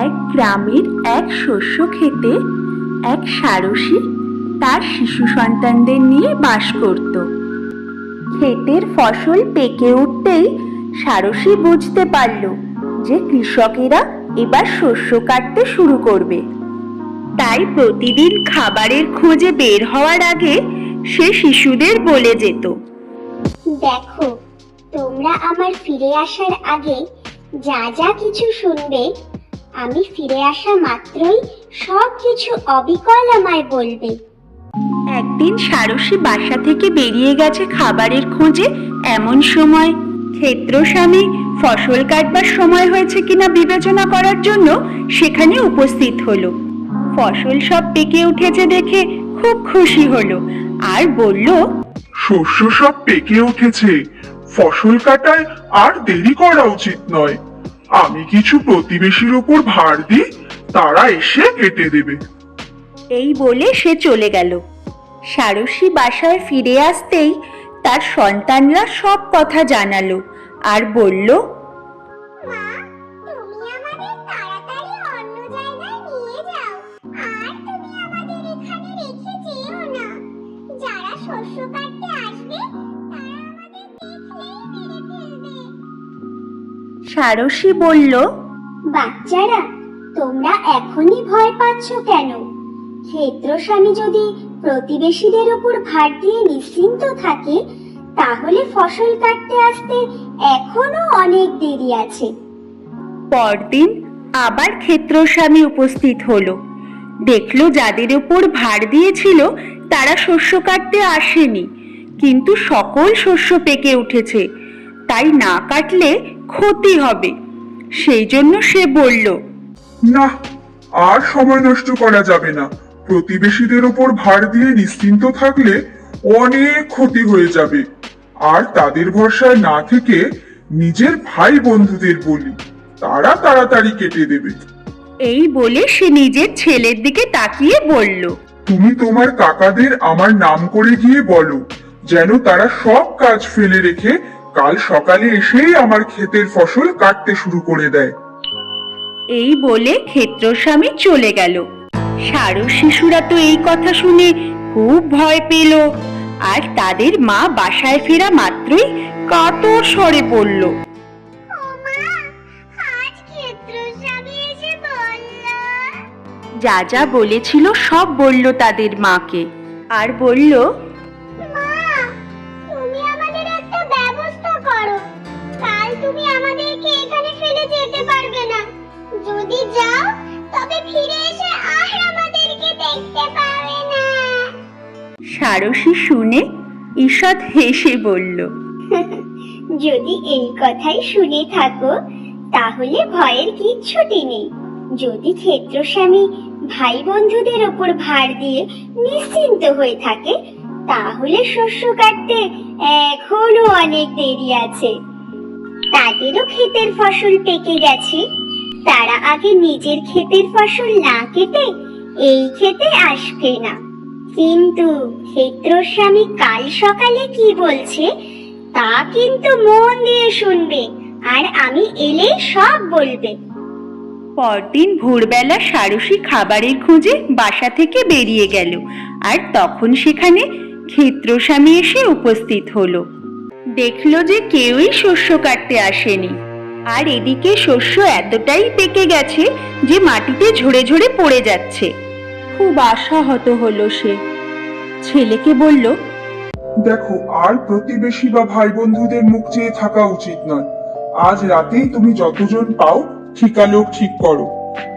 এক গ্রামের এক শস্য খেতে এক সারসী তার শিশু সন্তানদের নিয়ে বাস করত। ক্ষেতের ফসল পেকে উঠতেই সারসী বুঝতে পারল যে কৃষকেরা এবার শস্য কাটতে শুরু করবে। তাই প্রতিদিন খাবারের খোঁজে বের হওয়ার আগে সে শিশুদের বলে যেত, দেখো, তোমরা আমার ফিরে আসার আগে যা যা কিছু শুনবে আমি ফিরে আসা মাত্রই সব কিছু অবিকল আমায় বলবে। একদিন সারসী বাসা থেকে বেরিয়ে গেছে খাবারের খোঁজে এমন সময়। ক্ষেত্রস্বামী ফসল কাটবার সময় হয়েছে কিনা বিবেচনা করার জন্য সেখানে উপস্থিত হলো। ফসল সব পেকে উঠেছে দেখে খুব খুশি হলো আর বলল শস্য সব পেকে উঠেছে। ফসল কাটায় আর দেরি করা উচিত নয়। আমি কিছু প্রতিবেশীর ওপর ভার দিই, তারা এসে কেটে দেবে। এই বলে সে চলে গেল। সারসী বাসায় ফিরে আসতেই তার সন্তানরা সব কথা জানালো আর বলল সারসী বলল বাচ্চারা তোমরা এখনই ভয় পাচ্ছ কেন? ক্ষেত্রস্বামী যদি প্রতিবেশীদের উপর ভার দিয়ে নিশ্চিন্ত থাকে তাহলে ফসল কাটতে আসতে এখনও অনেক দেরি আছে। পরদিন আবার ক্ষেত্রস্বামী উপস্থিত হলো। দেখল যাদের উপর ভার দিয়েছিল তারা শস্য কাটতে আসেনি। কিন্তু সকল শস্য পেকে উঠেছে। তাই না কাটলে ক্ষতি হবে। সেই জন্য সে বলল না আর সময় নষ্ট করা যাবে না। প্রতিবেশীদের ওপর ভার দিয়ে নিশ্চিন্ত থাকলে অনেক ক্ষতি হয়ে যাবে। আর তাদের ভরসায় না থেকে নিজের ভাই বন্ধুদের বলি তারা তাড়াতাড়ি কেটে দেবে। এই বলে সে নিজের ছেলের দিকে তাকিয়ে বলল তুমি তোমার কাকাদের আমার নাম করে গিয়ে বলো যেন তারা সব কাজ ফেলে রেখে কাল সকালে এসেই আমার ক্ষেতের ফসল কাটতে শুরু করে দেয়। এই বলে ক্ষেত্রস্বামী চলে গেল। সারস শিশুরা তো এই কথা শুনে খুব ভয় পেল। আর তাদের মা বাসায় ফেরা মাত্রই কাতর স্বরে পড়ল আজ ক্ষেত্রস্বামী এসে বলল। যা যা বলেছিল সব বলল তাদের মাকে। আর বলল সারসী শুনে ঈষৎ হেসে বলল যদি এই কথাই শুনে থাকো তাহলে ভয়ের কিচ্ছুটি নেই। যদি ক্ষেত্রস্বামী ভাই বন্ধুদের ওপর ভার দিয়ে নিশ্চিন্ত হয়ে থাকে তাহলে শস্য কাটতে এখনও অনেক দেরি আছে। তাদেরও ক্ষেতের ফসল পেকে গেছে। তারা আগে নিজের ক্ষেতের ফসল না কেটে এই খেতে আসবে না। কিন্তু ক্ষেত্রস্বামী কাল সকালে কি বলছে, তা কিন্তু মন দিয়ে শুনবে, আর আমি এলে সব বলবে। পরদিন ভোরবেলা সারসী খাবারের খোঁজে বাসা থেকে বেরিয়ে গেল, আর তখন সেখানে ক্ষেত্রস্বামী এসে উপস্থিত হলো। দেখল যে কেউই শস্য কাটতে আসেনি। আর এদিকে শস্য এতটাই পেকে গেছে যে মাটিতে ঝরে ঝরে পড়ে যাচ্ছে। খুব আশাহত হলো সে। ছেলেকে বলল দেখো আর প্রতিবেশী বা ভাই বন্ধুদের মুখ চেয়ে থাকা উচিত নয়। আজ রাতেই তুমি যতজন পাও ঠিকা লোক ঠিক করো।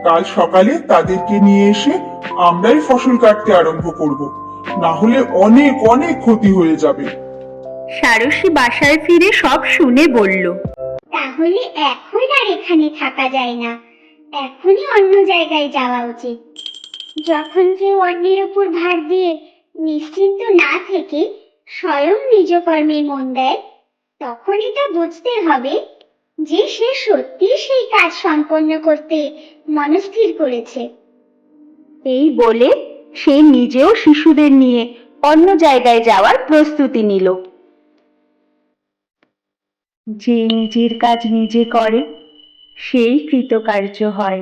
কাল সকালে তাদেরকে নিয়ে এসে আমরাই ফসল কাটতে আরম্ভ করব। না হলে অনেক অনেক ক্ষতি হয়ে যাবে। সারসী বাসায় ফিরে সব শুনে বলল তাহলে এখন আর এখানে থাকা যায় না। এখনই অন্য জায়গায় যাওয়া উচিত। যখন কেউ অন্যের উপর ভার দিয়ে নিশ্চিন্ত না থেকে স্বয়ং নিজ কর্মে মন দেয় তখন এটা বুঝতে হবে যে সে সত্যি সেই কাজ সম্পন্ন করতে মনস্থির করেছে। এই বলে সে নিজেও শিশুদের নিয়ে অন্য জায়গায় যাওয়ার প্রস্তুতি নিল। যে নিজের কাজ নিজে করে সেই কৃতকার্য হয়।